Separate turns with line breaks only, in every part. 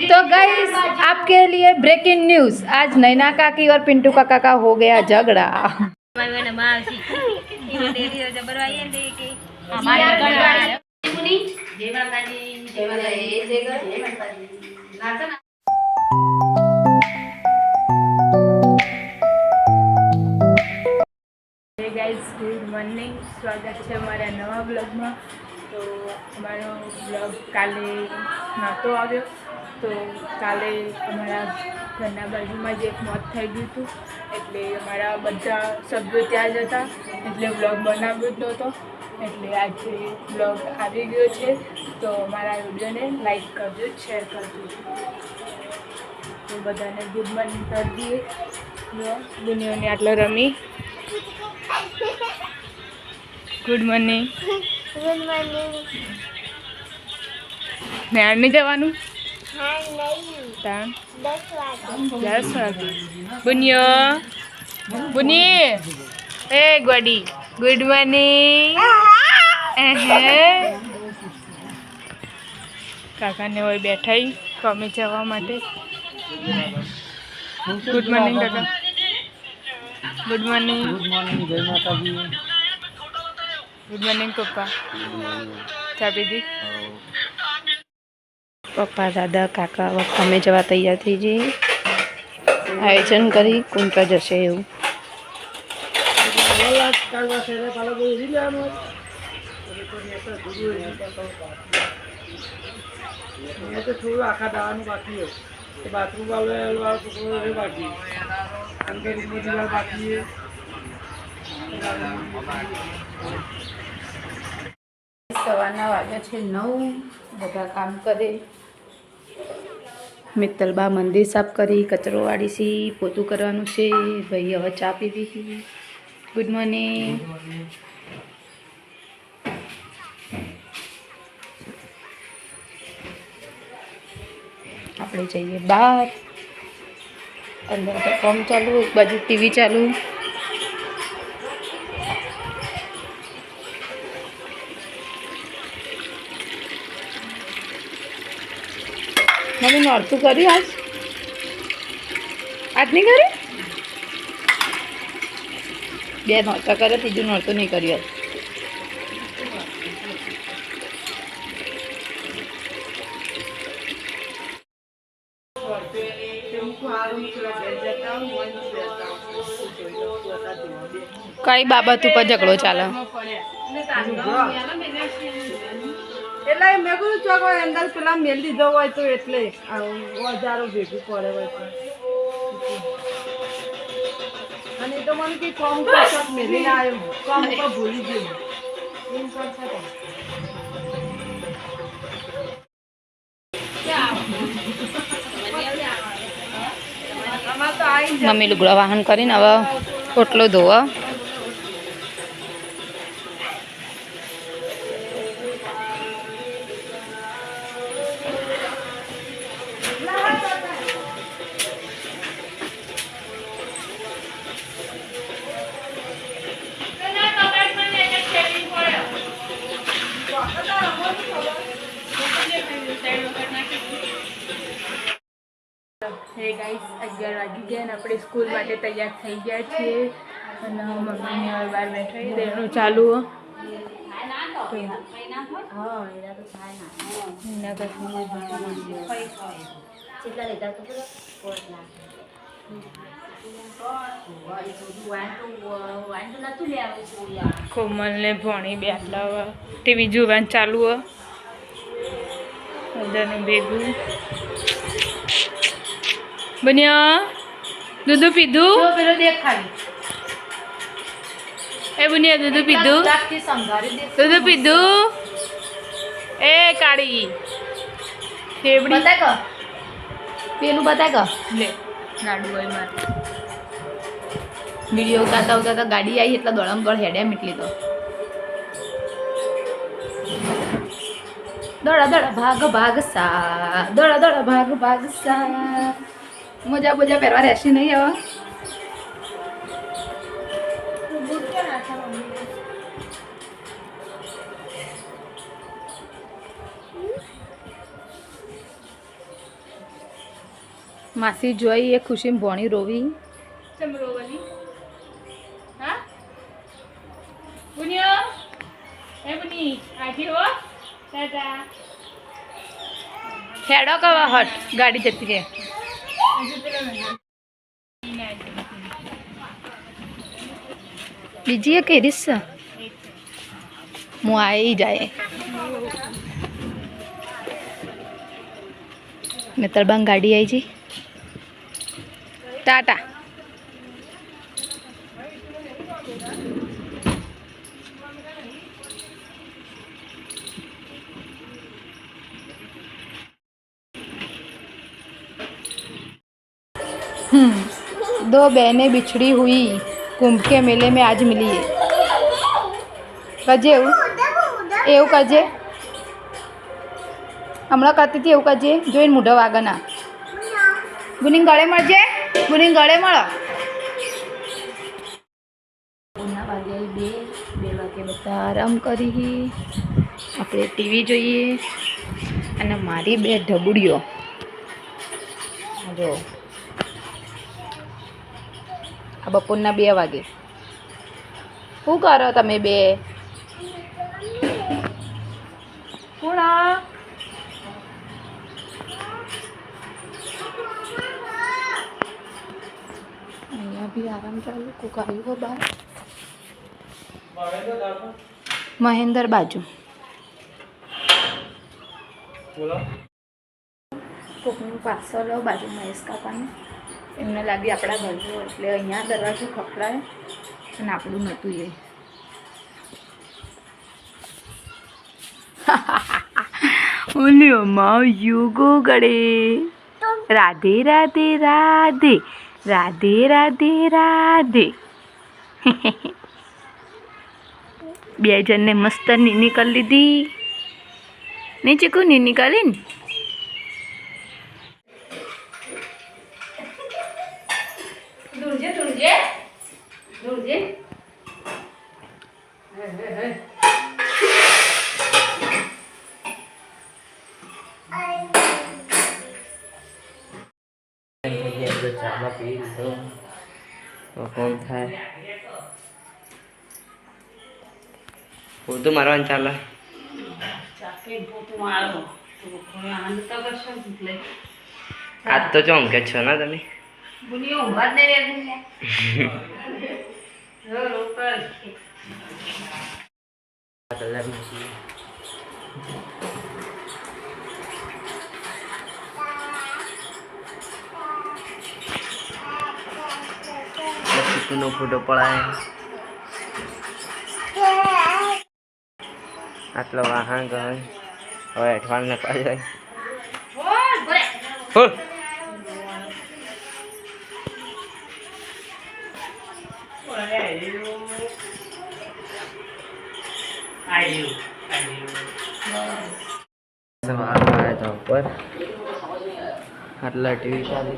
तो गाइस आपके लिए ब्रेकिंग न्यूज आज नैना काकी और पिंटू काका का हो गया झगड़ा હે ગાઈઝ ગુડ મોર્નિંગ સ્વાગત છે અમારા નવા બ્લોગમાં તો અમારો બ્લોગ કાલે નહોતો આવ્યો તો કાલે અમારા ઘરના બાજુમાં જ એક મોત થઈ ગયું હતું. એટલે અમારા બધા સભ્યો ત્યાં જ હતા. એટલે બ્લોગ બનાવ્યો જ નહોતો. એટલે આજે બ્લોગ આવી ગયો છે. તો અમારા વિડીયોને લાઈક કરજો શેર કરજો. તો બધાને ગુડ મોર્નિંગ કરી દઈએ. દુનિયાને આટલો રમી. ગુડ મોર્નિંગ
ગુડ મોર્નિંગ
નહીં જવાનું?
દસ વાગે
બુનિયો બુની એ ગોડી ગુડ મોર્નિંગ કાકાને હોય બેઠા કમે કોમે જવા માટે. ગુડ મોર્નિંગ કાકા. ગુડ મોર્નિંગ
ગુડ મોર્નિંગ જય માતાજી.
ગુડ મોર્નિંગ પપ્પા. ચા પીધી? પપ્પા, દાદા, કાકા, અમે જવા તૈયાર થઈ જઈએ. આયોજન કરી કુંટા જશે એવું.
થોડું આખા દાવાનું
સવારના વાગ્યા છે નવ, બધા કામ કરે. મિત્તલબા મંદિર સાફ કરી, કચરો વાળી સી પોતું કરવાનું છે. ભાઈ હવે ચા પીવી છે ગુડ મોર્નિંગ આપણે જઈએ બહાર અંદર તો કોમ ચાલુ એક બાજુ ટીવી ચાલુ. મમ્મી નોરતું કર્યું આજ? આજ નહીં કર્યું? બે નોરતા કરે ત્રીજું નોરતું નહીં કર્યું કઈ બાબત ઉપર ઝઘડો ચાલે?
એટલે મેં કહ્યું ચોક હોય અંદર પેલા મેલ દીધો હોય તો એટલે હજારો ભેગું પડે હોય તો. અને તો મને કે કોમ ચોક મેલી આવ્યો કોમ ઉપર ભૂલી ગયો. એમ કરશે
મમ્મી લુગડા વાહન કરીને હવે ઓટલો ધોવા. તૈયાર થઈ ગયા છીએ અને મમ્મીને હવે બહાર બેઠા એનું ચાલુ કોમલને ભણી બેઠલા ટીવી જોવાનું ચાલુ બધાનું ભેગું. બન્યા. દૂધ પીધું?
પેલો દેખાડી
એ બુનિયા દૂધ પીધું? દૂધ પીધું? એ કાળી. ફેવડી
બતાય કર. પેલું બતાય કર.
લે લાડુ હોય મારે.
વીડિયો ઉતારતા ઉતારતા ગાડી આવી એટલે દોડમ દોડ હેડ્યા મીટલી તો. દોડા દોડા ભાગ ભાગ સા. દોડા દોડા ભાગ ભાગ સા. મોજા બોજા પહેરવા રહેશે નહીં હવે.
માસી જોઈ એ ખુશી ભોણી રોવી. હેડો કવા હટ ગાડી જતી રહે. બીજી એક એરીસ છે હું આવી જાય મિત્રબાન ગાડી આવી જી ટાટા दो बहनें बिछड़ी हुई कुंभ के मेले में आज मिली है કજે એવું એવું કજે હમણાં કરતી હતી એવું કજે જોઈને મૂઢો વાગના ગુની ગળે મળજે ગુની ગળે મળો ના વાગે બે બે વાગે બધા આરામ કરી આપણે ટીવી જોઈએ અને મારી બે ઢબુડીઓ જો આ બપોરના બે વાગે. શું કરો તમે બે? પૂણા અહીંયા બી આરામ ચાલુ, કોક આવ્યું હો બહાર. મહેન્દર બાજુ.
બોલો.
કોકનું પાર્સલ, બાજુ મહેશ કાકાનું. એમને લાગી આપણા ઘરનું, એટલે અહીંયા દરવાજો ખખડાય અને આપણું નહોતું એ. ઓલી માં યુગો ગળે. રાધે રાધે રાધે રાધે રાધે રાધે. બે જણને મસ્ત નીની કરી લીધી. નહીં ચીકુ, નીની કરી ને? દૂરજે
ચામાં પી લીધો તો ફોન થાય પોતું મારવાનું ચાલે આજ તો ચોમ કે છો ને તમે કલર નથી ચીકુનો ફોટો પડાય. આટલો વાહન ગયો હવે અઠવાડ ને પાછળ આવ્યા હતા ઉપર આટલા ટીવી ચાલુ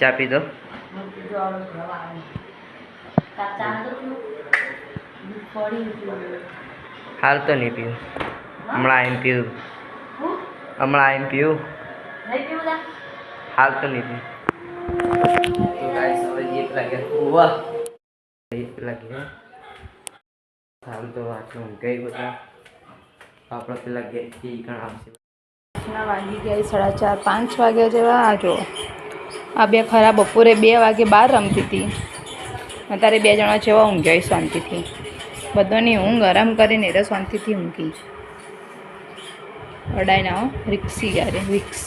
ચા પી દો. હાલ તો નહીં પીવું. હમણાં એમ પીવું હમણાં એમ પીવું હાલ તો નહીં પીવું. તો ગાઈસ હવે એક લાગ્યા વાહ એક લાગ્યા હાલ તો આટલું ગઈ બધા. આપણે પેલા ગેટથી કણ આવશે.
વાગી ગયા સાડા ચાર પાંચ વાગ્યા જેવા. આ જો. આ બે ખરા બપોરે બે વાગે બહાર રમતી હતી અત્યારે બે જણા જેવા ઊંઘાઈ શાંતિથી. બધાની ઊંઘ આરામ કરીને એ શાંતિથી ઊંઘી. અડાઈ ના હો. રિક્ષી ગારે રિક્ષ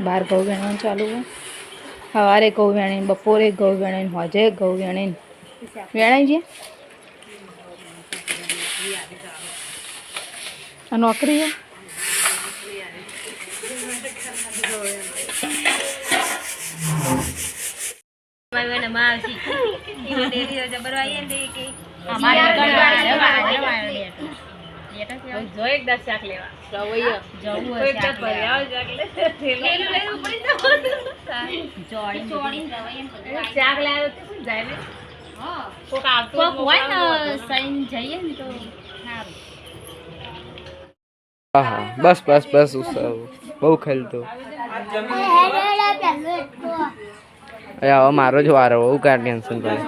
બહાર ઘઉં વેણવાનું ચાલુ હોય સવારે ઘઉં વેણીને બપોરે ઘઉં વેણીને હોજે ઘઉં વેણીને વેણાઈ છે આ નોકરી છે?
જો એક દસ શાક લેવા. કોઈ એક દસ ભર્યા હોય શાક લે. થેલું લેવું પડી જવાનું. શાક લાવ્યો તો શું જાય ને? કોક આવતું હોય ને
સૈન જઈએ ને તો. સારું.
હા હા બસ બસ બસ ઉત્સવ બહુ ખેલતો. હવે મારો જ વારો બહુ કાઢ ટેન્શન
ના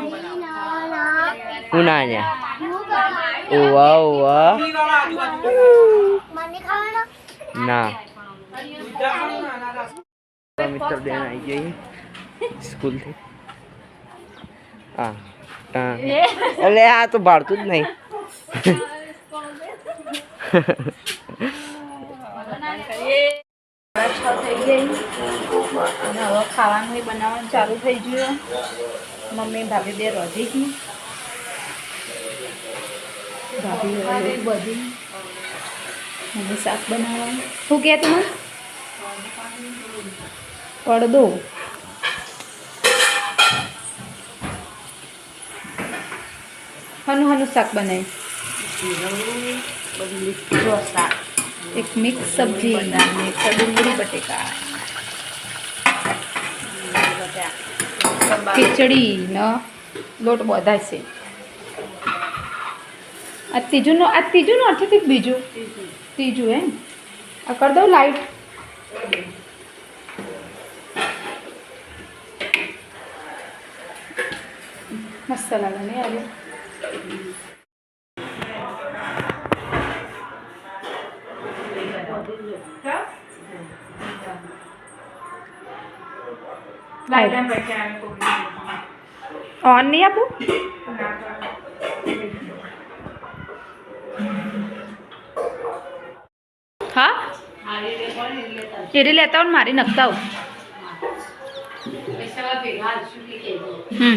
હું ના અહીંયા.
હું ખાવાનો
ઓવા ઓવા
મને ખાવાનો
ના મિત્ર બેન આવી ગઈ સ્કૂલથી. હા હા એટલે આ તો ભાડતું જ નહીં.
ખાવાનું બનાવવાનું ચાલુ થઈ ગયું. મમ્મી ભાભી બે રોજી ગઈ ભાભી બધી. મને શાક બનાવવાનું. શું કહે તું પડદો હનું હનું શાક બનાવ્યું એક મિક્સ સબ્જી મિક્સ ડુંગળી બટેકા. ખીચડી ન લોટ બધા છે. આ ત્રીજું નો આ ત્રીજું નો અઠેથી બીજું. ત્રીજું એમ. આ કરી દઉં લાઈટ મસ્ત લાગે નહીં આવ્યું
લાઈટ
ઓન નહીં આપું? હા? એરી લેતા ને મારી નખતા હમ.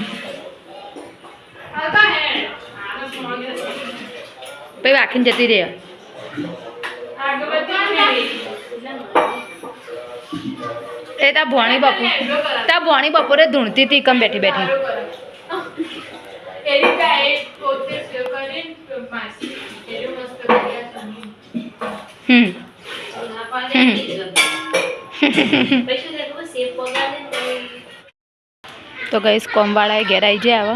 પછી વાંખીને જતી રહે. એ તા ભોણી બપુ. તા ભોણી બપોરે ધૂણતી હતી કમ બેઠી બેઠી. હમ. તો ગઈશ કોમવાળાએ ઘેર આવી જાય હવે.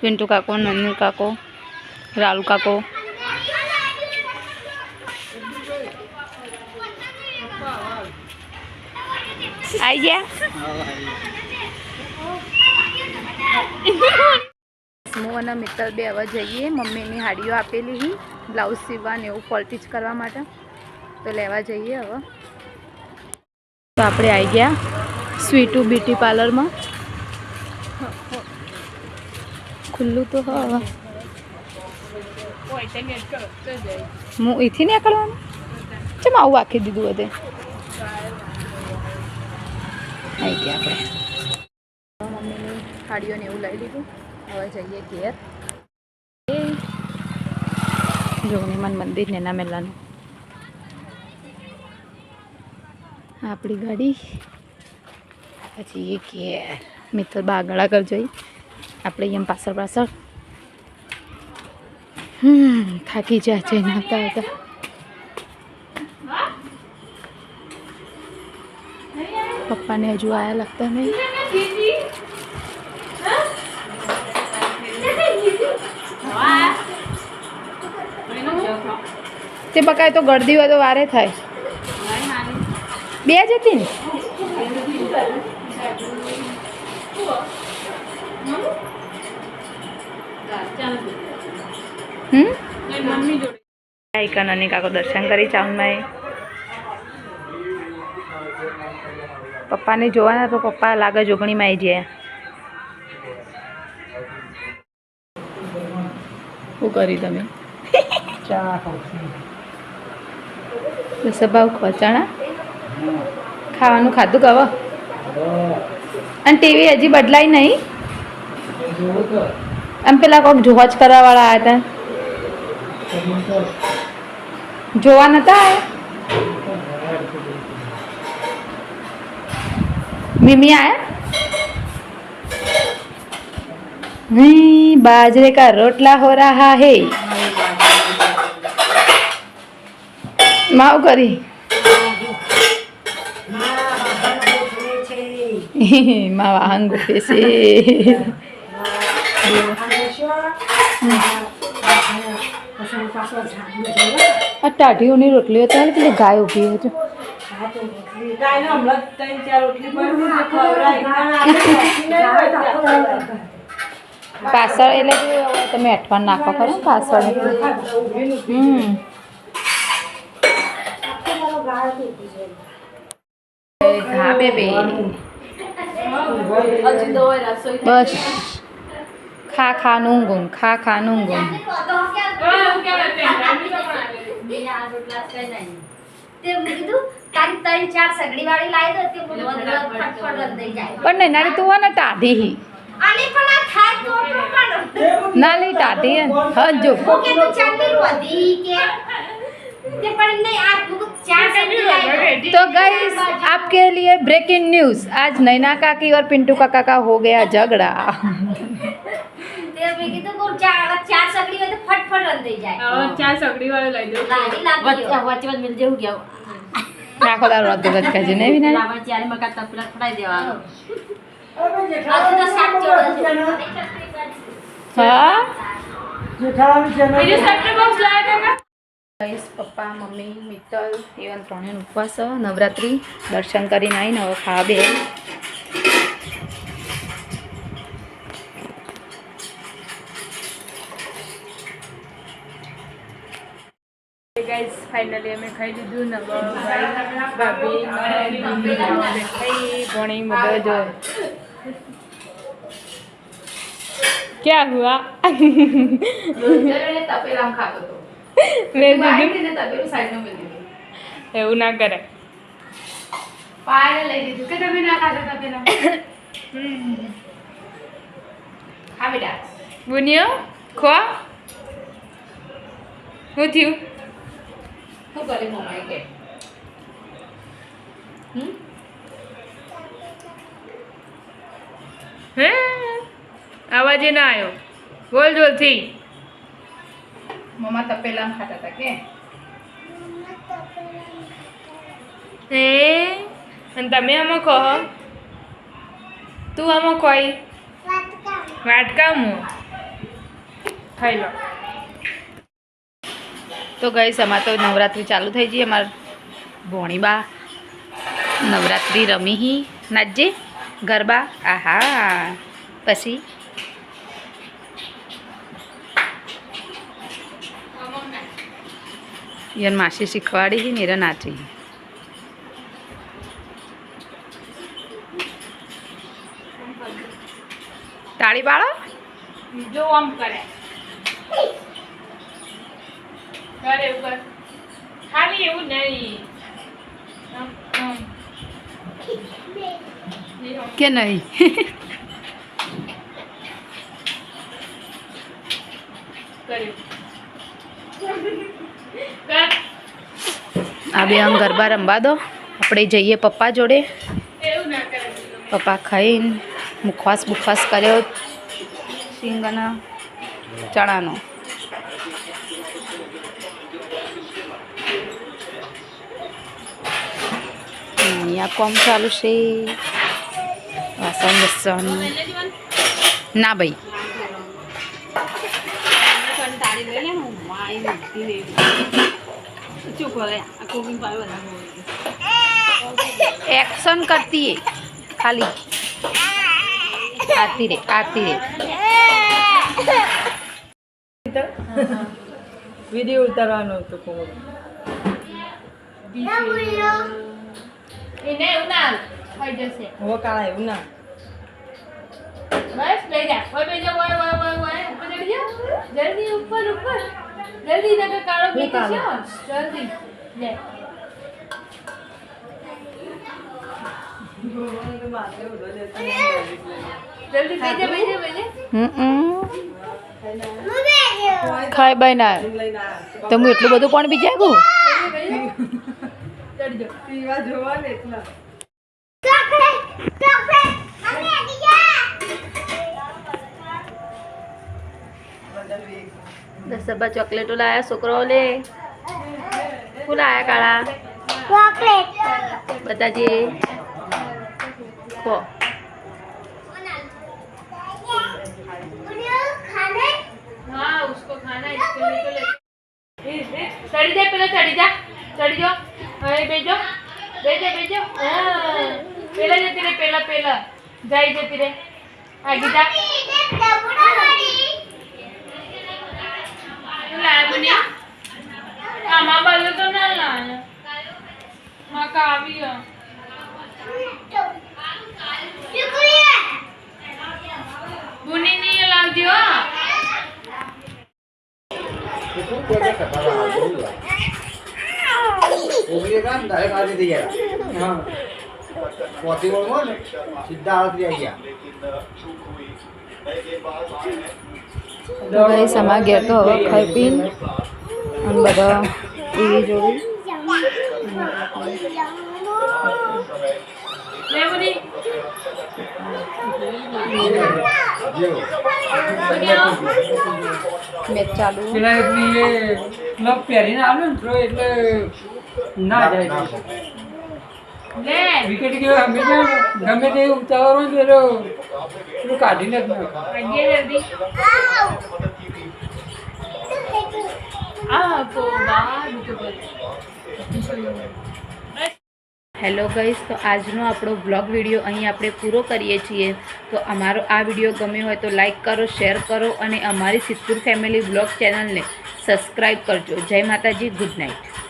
પિન્ટુ કાકો, નંદુ કાકો રાલુ કાકો. આવી ગયા? હું અને મિત્તલ બે હવે જઈએ. મમ્મીની હાડીઓ આપેલી બ્લાઉઝ સીવવા ને એવું ફોલ્ટીચ કરવા માટે. તો લેવા જઈએ હવે. તો આપણે આવી ગયા સ્વીટુ બ્યુટી પાર્લરમાં. ખુલ્લું તો હવે. હું અહીંથી નીકળવાનું ચમ આવું આખી દીધું બધે. આવી ગયા આપણે. મમ્મીની સાડીઓને એવું લઈ લીધું હવે જઈએ ઘેર. એ જોગણીમાન મંદિર નેના મેલાનું આપણી ગાડી. પછી એ ઘેર મિત્ર બા આગળ આગળ જોઈ. આપણે એમ પાછળ પાછળ. હમ, થાકી જાય છે નાતા આવતા પપ્પાને હજુ આયા લાગતા નહીં. તે બકાય તો ગળદી હોય તો વારે થાય. બે જ હતી ને? હમ? આઈકન અને કાકો દર્શન કરી ચાઉનમાં પપ્પાને જોવાના તો પપ્પા લાગે જોગણીમાં આવી જાય શું કરી તમે? ચા સભાવ ખોચાણા ખાવાનું ખાધું કહો. અને ટીવી હજી બદલાય નહીં? એમ પેલા કોઈક જોવા જ કરવાવાળા આવ્યા હતા જોવા નતા મીમી આયા? બાજરે કા રોટલા હો રહા હે. માવ કરી. માં વાહન ગોઠવે છે આ ટાઢીઓની રોટલી હતા ને પેલી ગાય ઊભી હતી. પાછળ એટલે તમે અઠવાણ નાખો ખરો ને પાછળ હમ બે બસ. ખા ખા નુંગું, ખા ખા નુંગું.
તે મેં કીધું તારી ત્રણ ચાર સગડી વાળી લાવી દો તે મને ફટફટ રંધાઈ જાય
પણ નાની તું હોય ને ટાઢી હી.
અને પણ આ થાય તો પણ
ના લી ટાઢી હે. ને. હજુ
કે તું ચાંદી વધી કે
तो गाइस आपके लिए ब्रेकिंग न्यूज आज नैना काकी और पिंटू काका का हो गया झगड़ा
તે મેં કીધું કોણ ચાર ચાર સગડી હોય તો ફટફટ રંધાઈ જાય
હવે ચાર સગડી વાળો લઈ દઉં
લાવી લાવી
વચ્ચે વચ્ચે મિલ જેવું ગયા
નાખો તારો રદ રદ કાજે ને વિના
આપણે ચારે મકા તપલા ફડાઈ દેવાનું
હજુ તો શાક ચોળો
હા
જેઠાલાલની channel
ગાઈસ પપ્પા મમ્મી મિત્તલ એવા ત્રણેય ઉપવાસ. નવરાત્રી દર્શન કરીને આવીને હવે ખાવા બે
ગાઈઝ ફાઇનલી અમે ખાઈ લીધું ને ભાભી ઘણી મદદ ક્યાં હુઆ?
તપેલા ખાતો હતો.
એવું ના કરે.
પાયે લઈ દીધું કે તમે ના ખાતા તપેલા હા બેટા.
બુનિયો ખો. શું થયું?
શું કરે મમ્માએ કે?
હે? અવાજ ના આવ્યો. બોલ જોલથી.
મમ્મા તપેલામાં ખાતા હતા કે
હે અને તમે આમાં કહો તું આમાં કોઈ વાટકામાં ખાઈ લો
તો ગઈ અમારે તો નવરાત્રિ ચાલુ થઈ જઈએ અમાર ભોણીબા નવરાત્રિ રમી નાચજે ગરબા આહા પછી યન માસી શીખવાડી હી ને નાચી તાળી પાડો
જો આમ કરે કરે એવું કર ખાલી એવું નહીં.
કે નહીં આ બે આમ ગરબા રમવા દો. આપણે જઈએ પપ્પા જોડે. પપ્પા ખાઈને મુખવાસ બુખવાસ કર્યો સિંગના ચણાનો. અહીંયા કોમ ચાલુ છે. વાસણ વસણ ના ભાઈ
કંટાળી ગઈ ને હું માઈ મૂકી દે
એક્શન કરતી ખાલી આતી રે આતી રે
વીડિયો ઉતારવાનો હતો કોમળ
એને એવું થઈ જશે
હવે કાળા એવું
બસ લઈ જા ઓય બેજો ઓય ઓય ઓય ઓય ઉપર જલ્દી ઉપર ઉપર જલ્દી નકર કાળો પી જશે જલ્દી. લે. ખાય બેજે બેજે બેજે.
બાઈ ના. તમે હું એટલું બધું પણ બી જાગું
જોવા ને એટલા.
દસ ડબ્બા ચોકલેટો લાયા છોકરાઓને શું લાયા કાળા?
ચોકલેટ.
બતાજે ખો.
ચડી જાય પેલા ચડી જા. ચડી જાઓ હવે બેજો. બેજો બેજો. હા. પેલા જતી રે પેલા પેલા. જાય જતી રે આગી જા. બની આમાં બાલો તો ના લાયમાં કાવ્ય બુની ની લાવજો હા
ઓગળી ગયા ને direct આજે થઈ ગયા.
હા
પોતી વળગો ને સીધા આરતી આવી ગયા
ગાઈસ અમારા ઘેર તો હવે ખાઈ પીને અને બધા ટીવી જોવી. મેચ ચાલુ.
પેલા એટલી ક્લબ પહેરીને આવે ને એટલે ના જાય.
ના,
લે.
વિકેટ કે ગમે તે ગમે તે ઉતાવળ હોય ને પેલો પેલું કાઢીને જ
હેલો ગાઈસ તો આજનો આપણો બ્લોગ વીડિયો અહીં આપણે પૂરો કરીએ છીએ. તો અમારો આ વીડિયો ગમ્યો હોય તો લાઈક કરો શેર કરો અને અમારી સિદ્ધપુર ફેમિલી બ્લોગ ચેનલને સબસ્ક્રાઈબ કરજો. જય માતાજી ગુડ નાઇટ